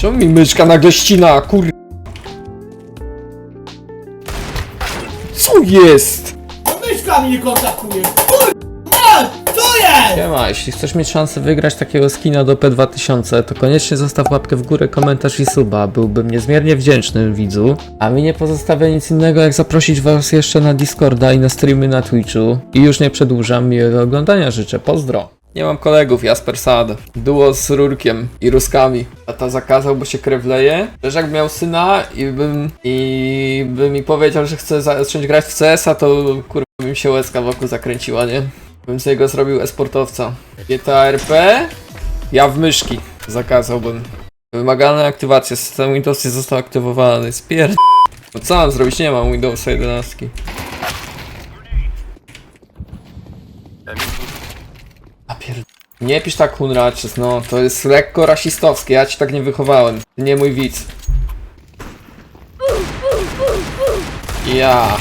Czemu mi myszka nagle ścina, kur... Co jest? Myszka mnie kontaktuje. Kurwa, co jest? Siema, jeśli chcesz mieć szansę wygrać takiego skina do P2000, to koniecznie zostaw łapkę w górę, komentarz i suba. Byłbym niezmiernie wdzięczny widzu. A mi nie pozostawia nic innego jak zaprosić was jeszcze na Discorda i na streamy na Twitchu. I już nie przedłużam, miłego oglądania życzę, pozdro. Nie mam kolegów, Jasper Sad. Duo z Rurkiem i Ruskami. Tata zakazał, bo się krew leje. Też jak miał syna i bym... i by mi powiedział, że chce zacząć grać w CS-a, to kurwa bym się łezka wokół zakręciła, nie? Bym z niego zrobił esportowca. GTA RP? Ja w myszki zakazałbym. Wymagana aktywacja. System Windows nie został aktywowany. Spier... No co mam zrobić? Nie mam Windowsa 11. A pier... Nie pisz tak Hunraches, no. To jest lekko rasistowskie. Ja ci tak nie wychowałem. Nie mój widz. Ja.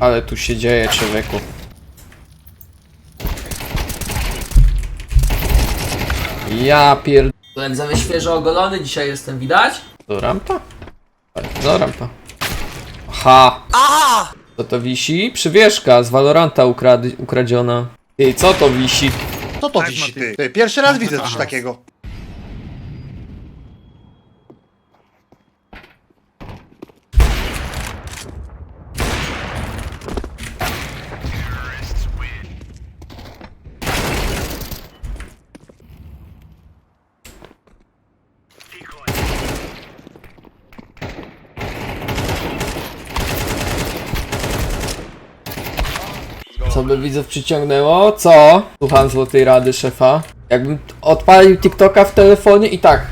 Ale tu się dzieje, człowieku. Ja pier... Lędzawy świeżo ogolony, dzisiaj jestem widać? Do rampa? Do rampa. Aha! Co to wisi? Przywieszka z Valoranta ukrad ukradziona. Ej, co to wisi? Co to wisi ty? ty? Pierwszy raz widzę coś takiego. Co by widzów przyciągnęło? Co? Słucham złotej rady szefa. Jakbym odpalił TikToka w telefonie i tak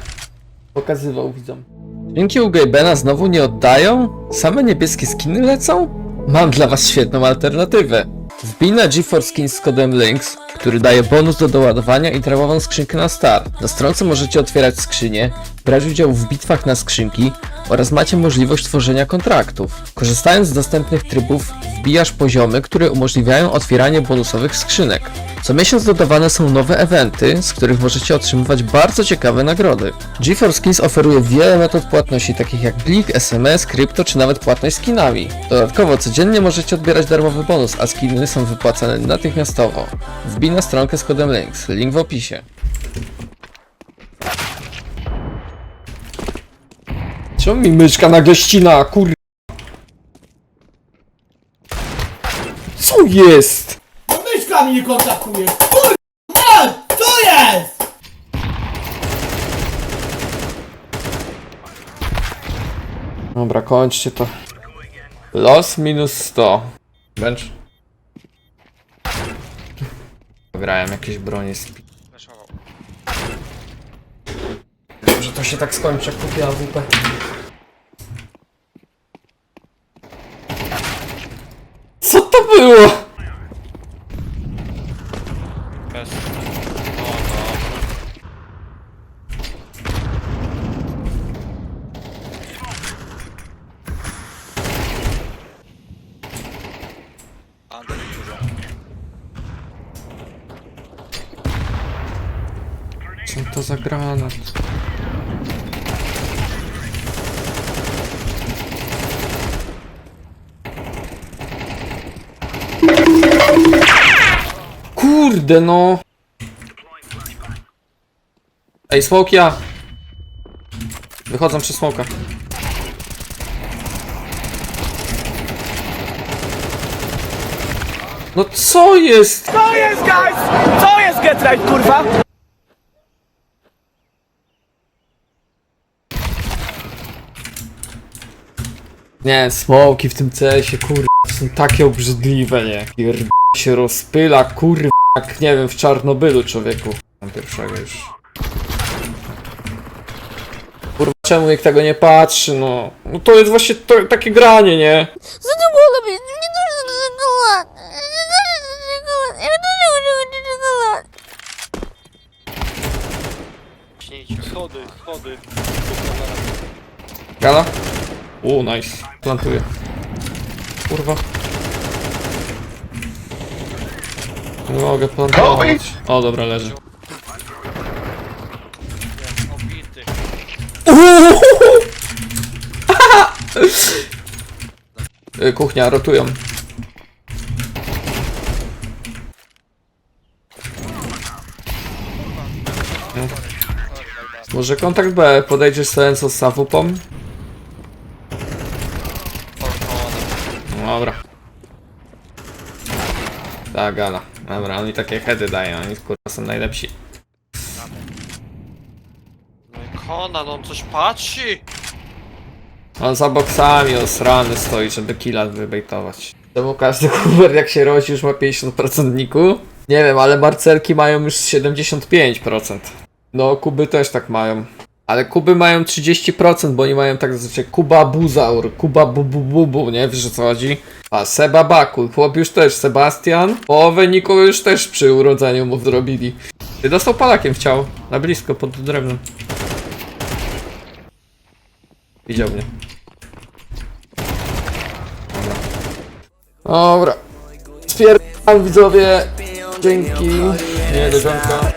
pokazywał widzom. Dźwięki u Gabena znowu nie oddają? Same niebieskie skiny lecą? Mam dla was świetną alternatywę. Wbij na GeForce Skins z kodem LINKS, który daje bonus do doładowania i darmową skrzynkę na start. Na stronce możecie otwierać skrzynie, brać udział w bitwach na skrzynki oraz macie możliwość tworzenia kontraktów. Korzystając z dostępnych trybów, wbijasz poziomy, które umożliwiają otwieranie bonusowych skrzynek. Co miesiąc dodawane są nowe eventy, z których możecie otrzymywać bardzo ciekawe nagrody. GeForce Skins oferuje wiele metod płatności, takich jak Blik, SMS, krypto czy nawet płatność skinami. Dodatkowo codziennie możecie odbierać darmowy bonus, a skiny są wypłacane natychmiastowo. Wbij na stronkę z kodem LINKS, link w opisie. Czemu mi myszka nagle ścina, kur... Co jest? Myszka mnie kontaktuje. Kurwa, co jest? Dobra, kończcie to. Los minus 100. Bench. Grałem jakieś bronie z pi- Może to się tak skończy, jak kupię AWP. To było? Co to za granat? Kurde no! Ej, smoke ja! Wychodzą przy smoka. No co jest? Co jest, guys? Co jest, get right, kurwa? Nie, smoki w tym CS-ie, kurwa, są takie obrzydliwe, nie? Pierd... się rozpyla, kurwa, jak nie wiem, w Czarnobylu człowieku. Mam pierwszego już. Kurwa, czemu nikt tego nie patrzy, no. No to jest właśnie to, takie granie, nie? Zadowolę mnie, nie dużo czekolad. Nie dużo czekolad. Ja dużo czekolad. Schody, schody. Gala? U, nice. Plantuję. Kurwa. Nie mogę plantować. O, dobra, leży. Obity. Y, Kuchnia, rotują. Może kontakt B, podejdziesz sobie z Safupą? Dobra. Gala. Dobra, oni takie heady dają, oni kurwa są najlepsi. No i Conan, on coś patrzy. On za boksami osrany stoi, żeby killa wybejtować. Czemu każdy Hoover jak się rodzi już ma 50% niku? Nie wiem, ale marcerki mają już 75%. No, Kuby też tak mają. Ale Kuby mają 30%, bo oni mają tak zazwyczaj Kuba Buzaur, Kuba Bubu Bubu, nie wiesz o co chodzi? A Seba Bakul, chłop już też, Sebastian. Połowę niku już też przy urodzeniu mu zrobili. Ty dostał palakiem w ciało, na blisko, pod drewnem. Widział mnie. Dobra. Stwierdzam widzowie. Dzięki. Nie, leżanka.